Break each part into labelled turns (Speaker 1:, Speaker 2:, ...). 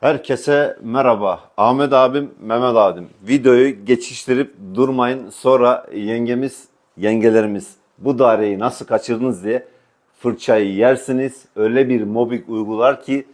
Speaker 1: Herkese merhaba. Ahmet abim, Mehmet abim. Videoyu geçiştirip durmayın. Sonra yengemiz, yengelerimiz bu daireyi nasıl kaçırdınız diye fırçayı yersiniz. Öyle bir mobbing uygular ki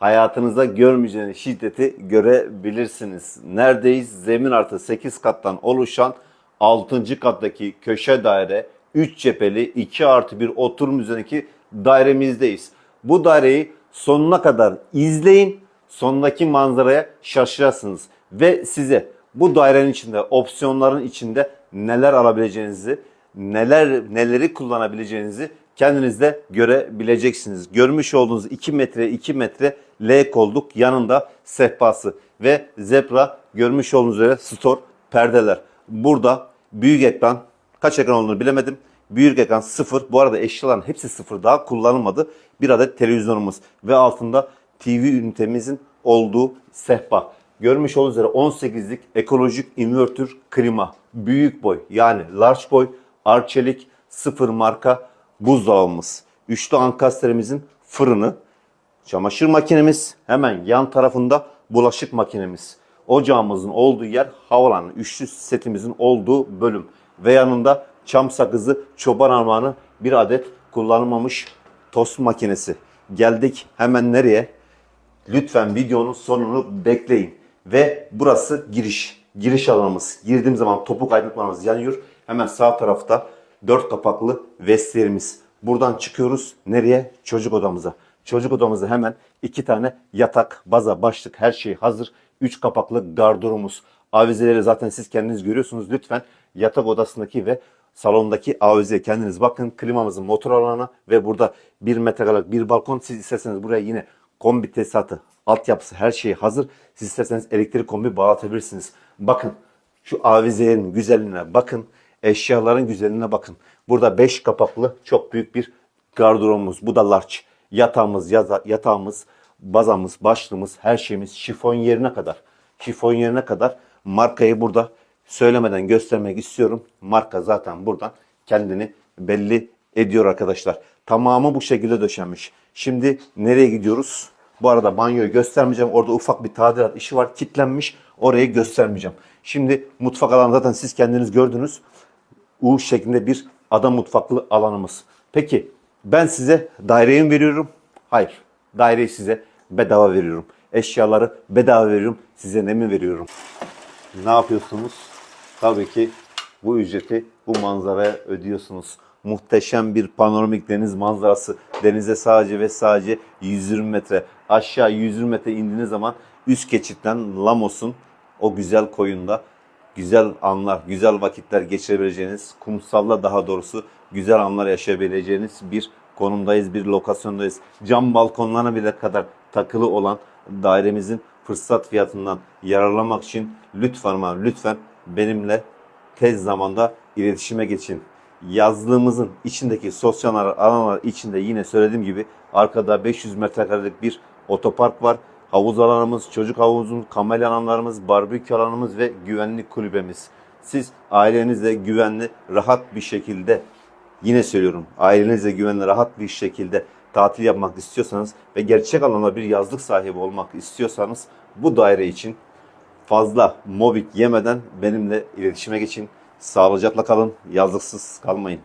Speaker 1: hayatınızda görmeyeceğiniz şiddeti görebilirsiniz. Neredeyiz? Zemin artı 8 kattan oluşan 6. kattaki köşe daire 3 cepheli 2 artı 1 oturum üzerindeki dairemizdeyiz. Bu daireyi sonuna kadar izleyin. Sondaki manzaraya şaşırarsınız. Ve size bu dairenin içinde, opsiyonların içinde neler alabileceğinizi, neler neleri kullanabileceğinizi kendiniz de görebileceksiniz. Görmüş olduğunuz 2 metre 2 metre L kolduk yanında sehpası ve zebra görmüş olduğunuz üzere store perdeler. Burada büyük ekran kaç ekran olduğunu bilemedim. Büyük ekran sıfır. Bu arada eşyaların hepsi sıfır daha kullanılmadı. Bir adet televizyonumuz ve altında TV ünitemizin olduğu sehpa. Görmüş olduğunuz üzere 18'lik ekolojik invertör klima. Büyük boy yani large boy Arçelik sıfır marka buzdolabımız. Üçlü ankastrerimizin fırını. Çamaşır makinemiz hemen yan tarafında bulaşık makinemiz. Ocağımızın olduğu yer havalanı. Üçlü setimizin olduğu bölüm. Ve yanında çam sakızı, çoban armağanı bir adet kullanılmamış tost makinesi. Geldik hemen nereye? Lütfen videonun sonunu bekleyin. Ve burası giriş. Giriş alanımız. Girdiğim zaman topuk aydınlatmamız yanıyor. Hemen sağ tarafta dört kapaklı vestiyerimiz. Buradan çıkıyoruz. Nereye? Çocuk odamıza. Çocuk odamızda hemen iki tane yatak, baza, başlık her şey hazır. Üç kapaklı gardıromuz. Avizeleri zaten siz kendiniz görüyorsunuz. Lütfen yatak odasındaki ve salondaki avizeye kendiniz bakın. Klimamızın motor alanı ve burada bir metrekarelik bir balkon. Siz isterseniz buraya yine kombi tesisatı, altyapısı her şey hazır. Siz isterseniz elektrik kombi bağlatabilirsiniz. Bakın şu avizelerin güzelliğine bakın. Eşyaların güzelliğine bakın. Burada 5 kapaklı çok büyük bir gardırobumuz. Bu da large. Yatağımız, yaza- yatağımız, bazamız, başlığımız, her şeyimiz şifon yerine kadar. Şifon yerine kadar markayı burada söylemeden göstermek istiyorum. Marka zaten buradan kendini belli ediyor arkadaşlar. Tamamı bu şekilde döşenmiş. Şimdi nereye gidiyoruz? Bu arada banyoyu göstermeyeceğim. Orada ufak bir tadilat işi var. Kitlenmiş. Orayı göstermeyeceğim. Şimdi mutfak alanı zaten siz kendiniz gördünüz. U şeklinde bir ada mutfaklı alanımız. Peki ben size daireyi mi veriyorum? Hayır. Daireyi size bedava veriyorum. Eşyaları bedava veriyorum. Size ne mi veriyorum? Ne yapıyorsunuz? Tabii ki bu ücreti bu manzaraya ödüyorsunuz. Muhteşem bir panoramik deniz manzarası. Denize sadece ve sadece 120 metre. Aşağı 120 metre indiğiniz zaman üst geçitten Lamos'un o güzel koyunda güzel anlar, güzel vakitler geçirebileceğiniz, kumsalla daha doğrusu güzel anlar yaşayabileceğiniz bir konumdayız, bir lokasyondayız. Cam balkonlarına bile kadar takılı olan dairemizin fırsat fiyatından yararlanmak için lütfen ama lütfen benimle tez zamanda iletişime geçin. Yazlığımızın içindeki sosyal alanlar içinde yine söylediğim gibi arkada 500 metrekarelik bir otopark var. Havuz alanımız, çocuk havuzumuz, kamelya alanlarımız, barbekü alanımız ve güvenlik kulübemiz. Siz ailenizle güvenli, rahat bir şekilde yine söylüyorum ailenizle güvenli, rahat bir şekilde tatil yapmak istiyorsanız ve gerçek anlamda bir yazlık sahibi olmak istiyorsanız bu daire için fazla mobbing yemeden benimle iletişime geçin. Sağlıcakla kalın, yazlıksız kalmayın.